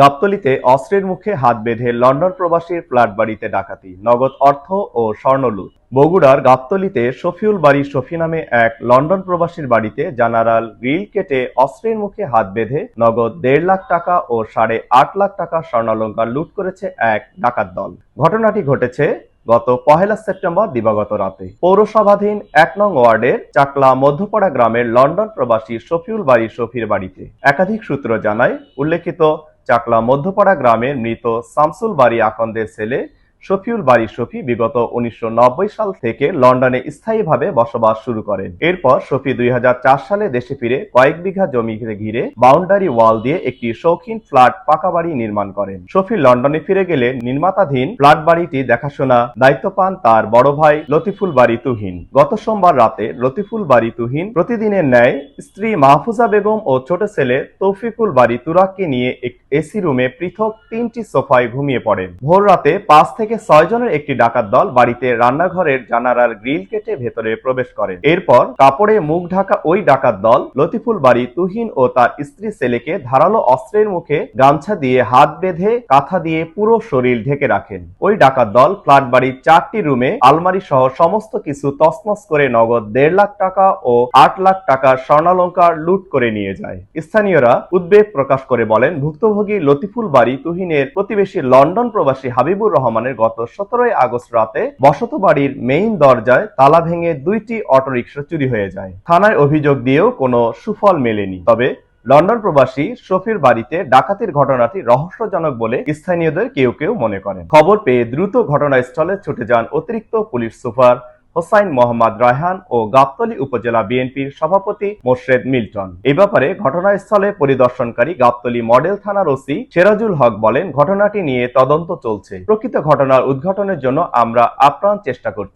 গাবতলীতে অস্ত্রের মুখে হাত বেঁধে লন্ডন প্রবাসীর ফ্ল্যাট বাড়িতে ডাকাতি, নগদ অর্থ ও স্বর্ণলুট বগুড়ার গাবতলিতে শফিউল বাড়ি শফি নামে এক লন্ডন প্রবাসীর বাড়িতে জানারাল গ্রিল কেটে অস্ত্রের মুখে হাত বেঁধে নগদ দেড় লাখ টাকা ও সাড়ে আট লাখ টাকা স্বর্ণালঙ্কার লুট করেছে এক ডাকাত দল। ঘটনাটি ঘটেছে গত পহেলা সেপ্টেম্বর দিবাগত রাতে। পৌরসভাধীন এক নং ওয়ার্ডের চাকলা মধ্যপাড়া গ্রামের লন্ডন প্রবাসী শফিউল বাড়ি শফির বাড়িতে। একাধিক সূত্র জানায়, উল্লেখিত চাকলা মধ্যপাড়া গ্রামের মৃত শামসুল বাড়ি আকন্দের ছেলে শফিউল বাড়ি শফি বিগত উনিশশো নব্বই সাল থেকে লন্ডনে স্থায়ীভাবে বসবাস শুরু করেন। এরপর শফি দুই সালে দেশে ফিরে কয়েক বিঘা জমি ঘিরে বাউন্ডারি ওয়াল দিয়ে একটি শৌখিন ফ্ল্যাট পাকা বাড়ি নির্মাণ করেন। শফি লন্ডনে ফিরে গেলে নির্মাতাধীন ফ্ল্যাট বাড়িটি দেখাশোনা দায়িত্ব পান তার বড় ভাই লতিফুল বাড়ি তুহিন। গত সোমবার রাতে লতিফুল বাড়ি তুহিন প্রতিদিনের ন্যায় স্ত্রী মাহফুজা বেগম ও ছোট ছেলে তৌফিকুল বাড়ি তুরাককে নিয়ে এক এসি রুমে পৃথক তিনটি সোফায় ঘুমিয়ে পড়েন। ভোর রাতে পাঁচ থেকে ছয় জনের একটি ডাকাত দল বাড়িতে রান্নাঘরের জানালার গ্রিল কেটে ভেতরে প্রবেশ করেন এরপর কাপড়ে মুখ ঢাকা ওই ডাকাত দল, লতিফুল বাড়ি, তুহিন ও তার স্ত্রী ছেলেকে ধারালো অস্ত্রের মুখে গামছা দিয়ে হাত বেঁধে কাঁথা দিয়ে পুরো শরীর ঢেকে রাখেন। ওই ডাকাত দল ফ্ল্যাট বাড়ির চারটি রুমে আলমারি সহ সমস্ত কিছু তছনছ করে নগদ দেড় লাখ টাকা ও আট লাখ টাকার স্বর্ণালঙ্কার লুট করে নিয়ে যায়। স্থানীয়রা উদ্বেগ প্রকাশ করে বলেন, ভুক্তভোগী লতিফুল বাড়ি তুহিনের প্রতিবেশী লন্ডন প্রবাসী হাবিবুর রহমানের গত সতেরোই আগস্ট রাতে বসত বাড়ির মেইন দরজায় তালা ভেঙে দুইটি অটোরিকশা চুরি হয়ে যায়। থানায় অভিযোগ দিয়েও কোনো সুফল মেলেনি। তবে লন্ডন প্রবাসী শফির বাড়িতে ডাকাতির ঘটনাটি রহস্যজনক বলে স্থানীয়দের কেউ কেউ মনে করেন। খবর পেয়ে দ্রুত ঘটনাস্থলে ছুটে যান অতিরিক্ত পুলিশ সুপার হোসাইন মোহাম্মদ রায়হান ও গাবতলী উপজেলা বিএনপির সভাপতি মোর্শেদ মিল্টন। এ ব্যাপারে ঘটনাস্থলে পরিদর্শনকারী গাবতলী মডেল থানার ওসি সেরাজুল হক বলেন, ঘটনাটি নিয়ে তদন্ত চলছে। প্রকৃত ঘটনার উদ্ঘাটনের জন্য আমরা আপ্রাণ চেষ্টা করছি।